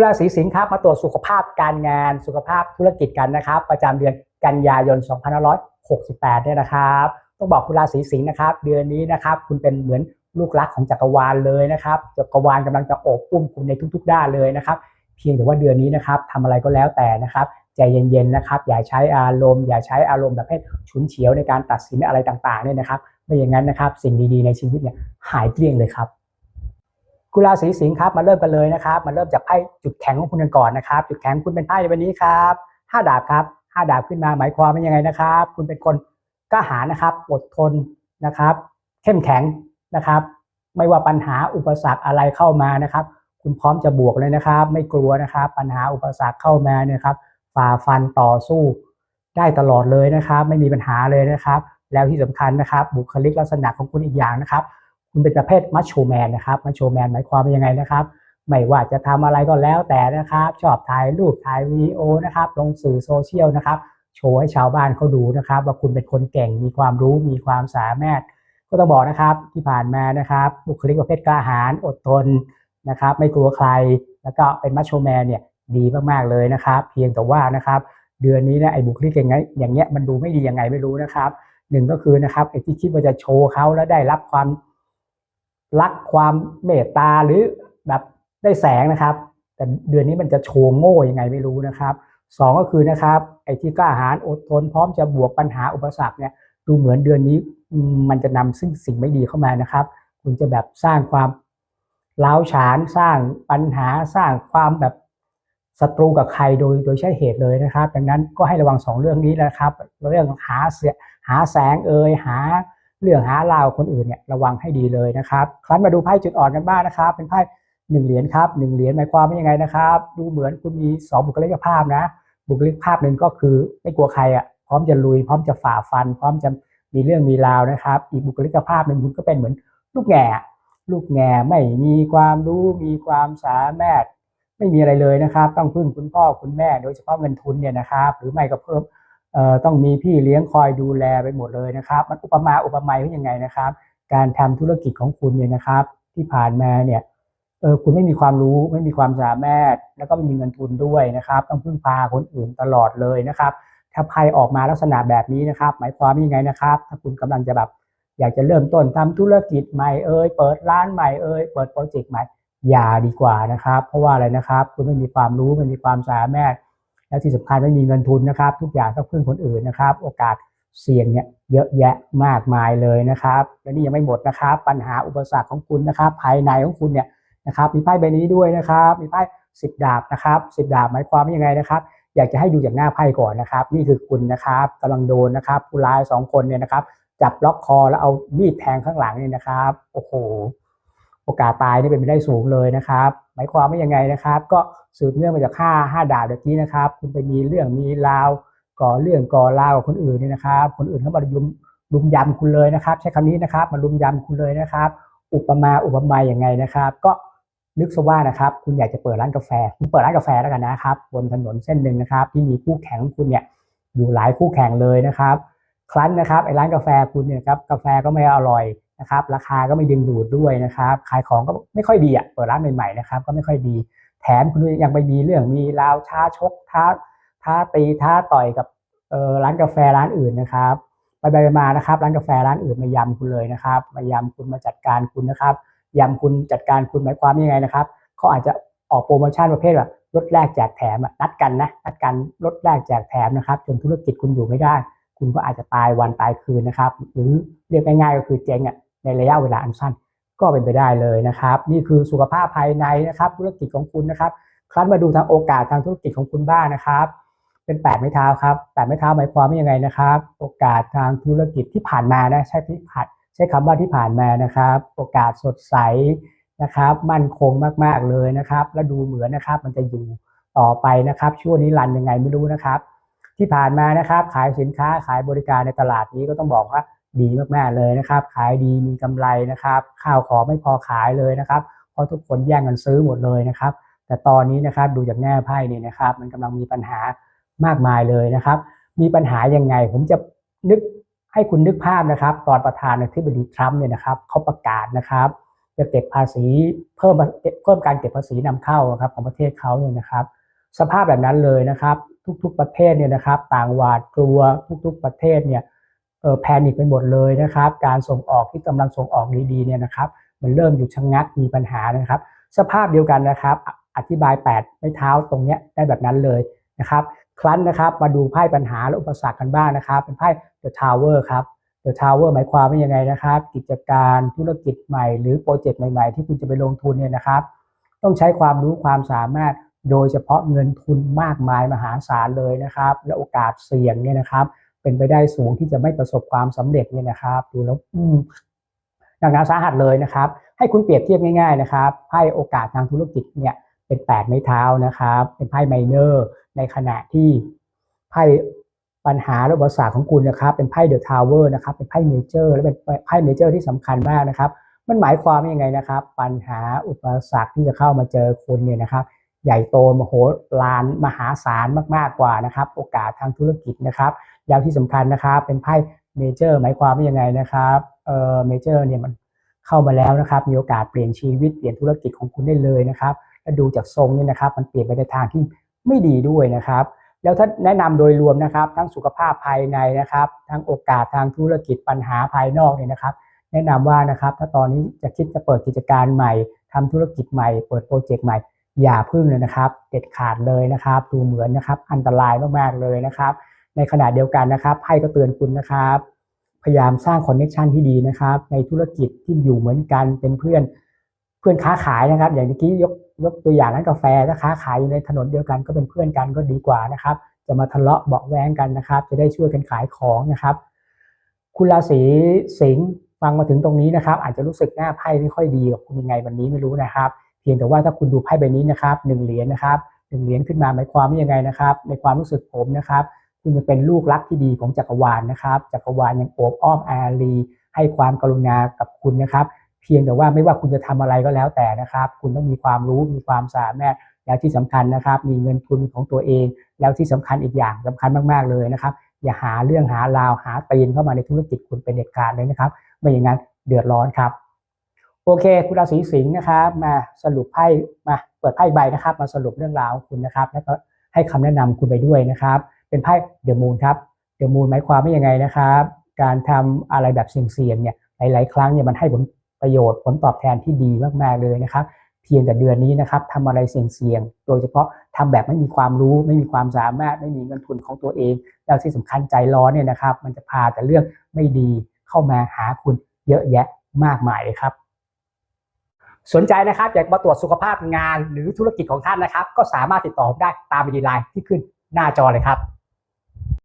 กุลาศีสิงห์ครับมาตรวจสุขภาพการงานสุขภาพธุรกิจกันนะครับ ประจำเดือนกันยายน 2568 เนี่ยนะครับต้องบอกกุลาศีสิงห์นะครับ เดือนนี้นะครับ คุณเป็นเหมือนลูกรักของจักรวาลเลยนะครับจักรวาลกำลังจะโอบอุ้มคุณในทุก ๆ ด้านเลยนะครับ เพียงแต่ว่าเดือนนี้นะครับทำอะไรก็แล้วแต่นะครับใจเย็นๆนะครับ อย่าใช้อารมณ์ อย่าใช้อารมณ์แบบให้ฉุนเฉียวในการตัดสินอะไรต่างๆเนี่ยนะครับไม่อย่างนั้นนะครับ สิ่งดีๆในชีวิตเนี่ยหายเกลี้ยงเลยครับ กุลาศีสิงห์ครับมาเริ่มกันเลยนะครับ มาเริ่มจากไพ่จุดแข็งของคุณกันก่อนนะครับ จุดแข็งคุณเป็นไพ่ในวันนี้ครับห้าดาบครับห้าดาบขึ้นมาหมายความว่ายังไงนะครับ คุณเป็นคนกล้าหาญนะครับ อดทนนะครับ เข้มแข็งนะครับ ไม่ว่าปัญหาอุปสรรคอะไรเข้ามานะครับ คุณพร้อมจะบวกเลยนะครับ ไม่กลัวนะครับ ปัญหาอุปสรรคเข้ามาเนี่ยครับฝ่าฟันต่อสู้ได้ตลอดเลยนะครับ ไม่มีปัญหาเลยนะครับ แล้วที่สำคัญนะครับ บุคลิกลักษณะของคุณอีกอย่างนะครับ คุณเป็นประเภทมัชโชแมนนะครับมัชโชแมนหมายความว่ายังไงนะครับ ไม่ว่าจะทำอะไรก็แล้วแต่นะครับ ชอบถ่ายรูปถ่ายวีดีโอนะครับลงสื่อโซเชียลนะครับโชว์ให้ชาวบ้านเขาดูนะครับ ว่าคุณเป็นคนเก่งมีความรู้มีความสามารถ ก็ต้องบอกนะครับที่ผ่านมานะครับบุคลิกประเภทกล้าหาญอดทนนะครับ ไม่กลัวใครแล้วก็เป็นมัชโชแมนเนี่ยดีมากๆเลยนะครับ เพียงแต่ว่านะครับเดือนนี้นะไอ้บุคลิกอย่างเงี้ยอย่างเงี้ยมันดูไม่ดียังไงไม่รู้นะครับหนึ่งก็คือนะครับไอ้ที่คิดว่าจะโชว์เขาแล้วได้รับความ รักความเมตตาหรือแบบได้แสงนะครับ แต่เดือนนี้มันจะโชว์โง่ยังไงไม่รู้นะครับสองก็คือนะครับไอ้ที่กล้าหาญอดทนพร้อมจะบวกปัญหาอุปสรรคเนี่ยดูเหมือนเดือนนี้มันจะนำซึ่งสิ่งไม่ดีเข้ามานะครับ คุณจะแบบสร้างความล้าวฉานสร้างปัญหาสร้างความแบบศัตรูกับใครโดยโดยใช่เหตุเลยนะครับ ดังนั้นก็ให้ระวังสองเรื่องนี้นะครับ เรื่องหาเสียหาแสงเอ่ยหา เรื่องหาราวคนอื่นเนี่ยระวังให้ดีเลยนะครับ ครั้นมาดูไพ่จุดอ่อนกันบ้างนะครับ เป็นไพ่หนึ่งเหรียญครับหนึ่งเหรียญหมายความว่ายังไงนะครับ ดูเหมือนคุณมีสองบุคลิกภาพนะ บุคลิกภาพหนึ่งก็คือไม่กลัวใครอะพร้อมจะลุย พร้อมจะฝ่าฟัน พร้อมจะมีเรื่องมีราวนะครับ อีกบุคลิกภาพหนึ่งคุณก็เป็นเหมือนลูกแง่ลูกแง่ไม่มีความรู้มีความสามารถไม่มีอะไรเลยนะครับ ต้องพึ่งคุณพ่อคุณแม่ โดยเฉพาะเงินทุนเนี่ยนะครับ หรือไม่ก็เพิ่ม ต้องมีพี่เลี้ยงคอยดูแลไปหมดเลยนะครับ มันอุปมาอุปไมยว่ายังไงนะครับ การทำธุรกิจของคุณเนี่ยนะครับ ที่ผ่านมาเนี่ยเออคุณไม่มีความรู้ไม่มีความสามารถ แล้วก็ไม่มีเงินทุนด้วยนะครับ ต้องพึ่งพาคนอื่นตลอดเลยนะครับ ถ้าใครออกมาลักษณะแบบนี้นะครับ หมายความว่ายังไงนะครับ ถ้าคุณกำลังจะแบบอยากจะเริ่มต้นทำธุรกิจใหม่เอ่ยเปิดร้านใหม่เอ่ยเปิดโปรเจกต์ใหม่อย่าดีกว่านะครับ เพราะว่าอะไรนะครับ คุณไม่มีความรู้ไม่มีความสามารถ และที่สำคัญไม่มีเงินทุนนะครับ ทุกอย่างต้องพึ่งคนอื่นนะครับ โอกาสเสี่ยงเนี่ยเยอะแยะมากมายเลยนะครับ และนี่ยังไม่หมดนะครับ ปัญหาอุปสรรคของคุณนะครับ ภายในของคุณเนี่ยนะครับมีไพ่ใบนี้ด้วยนะครับ มีไพ่สิบดาบนะครับสิบดาบหมายความว่ายังไงนะครับ อยากจะให้ดูจากหน้าไพ่ก่อนนะครับ นี่คือคุณนะครับกำลังโดนนะครับผู้ร้ายสองคนเนี่ยนะครับจับล็อกคอแล้วเอามีดแทงข้างหลังเนี่ยนะครับโอ้โห โอกาสตายนี่เป็นไปได้สูงเลยนะครับหมายความว่ายังไงนะครับ ก็สืบเนื่องมาจากค่าห้าดาบแบบนี้นะครับ คุณไปมีเรื่องมีราวก่อเรื่องก่อราวกับคนอื่นเนี่ยนะครับ คนอื่นเขามาลุมลุมยำคุณเลยนะครับ ใช้คำนี้นะครับมาลุมยำคุณเลยนะครับ อุปมาอุปไมยอย่างไงนะครับ ก็นึกซะว่านะครับ คุณอยากจะเปิดร้านกาแฟคุณเปิดร้านกาแฟแล้วกันนะครับ บนถนนเส้นหนึ่งนะครับ ที่มีคู่แข่งของคุณเนี่ยอยู่หลายคู่แข่งเลยนะครับ ครั้นนะครับไอ้ร้านกาแฟคุณเนี่ยครับกาแฟก็ไม่อร่อย นะครับราคาก็ไม่ดึงดูดด้วยนะครับ ขายของก็ไม่ค่อยดีอะเปิดร้านใหม่ๆนะครับ ก็ไม่ค่อยดี แถมคุณยังไปมีเรื่องมีราวท้าชกท้าท้าตีท้าต่อยกับเออร้านกาแฟร้านอื่นนะครับไปไปมานะครับ ร้านกาแฟร้านอื่นมายำคุณเลยนะครับมายำคุณมาจัดการคุณนะครับยำคุณจัดการคุณหมายความยังไงนะครับเขาอาจจะออกโปรโมชั่นประเภทแบบลดแลกแจกแถมนัดกันนะนัดกันลดแลกแจกแถมนะครับจนธุรกิจคุณอยู่ไม่ได้ คุณก็อาจจะตายวันตายคืนนะครับ หรือเรียกง่ายๆก็คือเจ๊งอะ ในระยะเวลาอันสั้นก็เป็นไปได้เลยนะครับ นี่คือสุขภาพภายในนะครับธุรกิจของคุณนะครับครั้นมาดูทางโอกาสทางธุรกิจของคุณบ้างนะครับ เป็นแปดไม้เท้าครับแปดไม้เท้าหมายความว่ายังไงนะครับ โอกาสทางธุรกิจที่ผ่านมานะใช้ที่ผ่านใช้คำว่าที่ผ่านมานะครับ โอกาสสดใสนะครับ มั่นคงมากๆเลยนะครับ และดูเหมือนนะครับ มันจะอยู่ต่อไปนะครับ ช่วงนี้รันยังไงไม่รู้นะครับ ที่ผ่านมานะครับ ขายสินค้าขายบริการในตลาดนี้ก็ต้องบอกว่า ดีมากๆเลยนะครับ ขายดีมีกำไรนะครับ ข้าวของไม่พอขายเลยนะครับ เพราะทุกคนแย่งกันซื้อหมดเลยนะครับ แต่ตอนนี้นะครับดูจากแง่ไพ่เนี่ยนะครับ มันกำลังมีปัญหามากมายเลยนะครับ มีปัญหายังไง ผมจะนึกให้คุณนึกภาพนะครับ ตอนประธานาธิบดีทรัมป์เนี่ยนะครับเขาประกาศนะครับ จะเก็บภาษีเพิ่มเพิ่มการเก็บภาษีนำเข้าครับของประเทศเขาเนี่ยนะครับ สภาพแบบนั้นเลยนะครับ ทุกๆประเทศเนี่ยนะครับ ต่างหวาดกลัวทุก ๆประเทศเนี่ย แพนิคไปหมดเลยนะครับ การส่งออกที่กำลังส่งออกดีๆเนี่ยนะครับมันเริ่มอยู่ชะงงักมีปัญหานะครับ สภาพเดียวกันนะครับ อธิบาย 8 ไม่เท้าตรงเนี้ยได้แบบนั้นเลยนะครับ ครั้นนะครับมาดูไพ่ปัญหาและอุปสรรคกันบ้างนะครับ เป็นไพ่ The Tower ครับ The Tower หมายความว่ายังไงนะครับ กิจการธุรกิจใหม่ หรือโปรเจกต์ใหม่ๆ ที่คุณจะไปลงทุนเนี่ยนะครับ ต้องใช้ความรู้ความสามารถโดยเฉพาะเงินทุนมากมายมหาศาลเลยนะครับ และโอกาสเสี่ยงเนี่ยนะครับ เป็นไปได้สูงที่จะไม่ประสบความสำเร็จเนี่ยนะครับดูแล้วอืมหนักหนาสาหัสเลยนะครับ ให้คุณเปรียบเทียบง่ายๆนะครับไพ่โอกาสทางธุรกิจเนี่ยเป็น8ไม้เท้านะครับ เป็นไพ่ไมเนอร์ ในขณะที่ไพ่ปัญหาและอุปสรรคของคุณนะครับ เป็นไพ่เดอะทาวเวอร์นะครับ เป็นไพ่เมเจอร์ และเป็นไพ่เมเจอร์ที่สำคัญมากนะครับ มันหมายความว่ายังไงนะครับ ปัญหาอุปสรรคที่จะเข้ามาเจอคุณเนี่ยนะครับ ใหญ่โตมโหฬารมหาศาลมากๆกว่านะครับ โอกาสทางธุรกิจนะครับ แล้วที่สำคัญนะครับเป็นไพ่เมเจอร์หมายความว่ายังไงนะครับเออเมเจอร์เนี่ยมันเข้ามาแล้วนะครับ มีโอกาสเปลี่ยนชีวิตเปลี่ยนธุรกิจของคุณได้เลยนะครับและดูจากทรงนี่นะครับ มันเปลี่ยนไปในทางที่ไม่ดีด้วยนะครับ แล้วถ้าแนะนำโดยรวมนะครับ ทั้งสุขภาพภายในนะครับ ทั้งโอกาสทางธุรกิจปัญหาภายนอกเนี่ยนะครับ แนะนำว่านะครับ ถ้าตอนนี้จะคิดจะเปิดกิจการใหม่ทำธุรกิจใหม่ เปิดโปรเจกต์ใหม่ อย่าพึ่งเลยนะครับ เด็ดขาดเลยนะครับ ดูเหมือนนะครับ อันตรายมากๆเลยนะครับ ในขณะเดียวกันนะครับไพ่ก็เตือนคุณนะครับ พยายามสร้างคอนเนคชันที่ดีนะครับ ในธุรกิจที่อยู่เหมือนกันเป็นเพื่อนเพื่อนค้าขายนะครับ อย่างเมื่อกี้ยกยกตัวอย่างร้านกาแฟถ้าค้าขายอยู่ในถนนเดียวกันก็เป็นเพื่อนกันก็ดีกว่านะครับ จะมาทะเลาะเบาแวงกันนะครับ จะได้ช่วยกันขายของนะครับ คุณราศีสิงห์ฟังมาถึงตรงนี้นะครับ อาจจะรู้สึกหน้าไพ่ไม่ค่อยดีกับคุณยังไงวันนี้ไม่รู้นะครับ พียงแต่ว่าถ้าคุณดูไพ่ใบนี้นะครับหนึ่งเหรียญนะครับหนึ่งเหรียญขึ้นมาหมายความว่ายังไงนะครับ ในความรู้สึกผมนะครับ คุณจะเป็นลูกรักที่ดีของจักรวาลนะครับจักรวาลยังโอบอ้อมอารี ให้ความกรุณากับคุณนะครับ เพียงแต่ว่าไม่ว่าคุณจะทำอะไรก็แล้วแต่นะครับ คุณต้องมีความรู้มีความสามารถแล้วที่สำคัญนะครับ มีเงินทุนของตัวเอง แล้วที่สำคัญอีกอย่างสำคัญมากๆเลยนะครับ อย่าหาเรื่องหาราวหาตีนเข้ามาในธุรกิจคุณเป็นเด็ดขาดเลยนะครับ ไม่อย่างนั้นเดือดร้อนครับ โอเค คุณราศีสิงห์นะครับมาสรุปไพ่มาเปิดไพ่ใบนะครับ มาสรุปเรื่องราวคุณนะครับ แล้วก็ให้คำแนะนำคุณไปด้วยนะครับ เป็นไพ่เดอะมูนครับเดอะมูนหมายความว่ายังไงนะครับ การทำอะไรแบบเสี่ยงๆเนี่ยหลายๆ ครั้งเนี่ยมันให้ผลประโยชน์ผลตอบแทนที่ดีมากๆเลยนะครับ เพียงแต่เดือนนี้นะครับทำอะไรเสี่ยงๆโดยเฉพาะทำแบบไม่มีความรู้ ไม่มีความสามารถไม่มีเงินทุนของตัวเอง แล้วที่สำคัญใจร้อนเนี่ยนะครับ มันจะพาแต่เรื่องไม่ดีเข้ามาหาคุณเยอะแยะมากมายเลยครับ สนใจนะครับอยากมาตรวจสุขภาพงานหรือธุรกิจของท่านนะครับ ก็สามารถติดต่อผมได้ตามวิดีไลน์ที่ขึ้นหน้าจอเลยครับ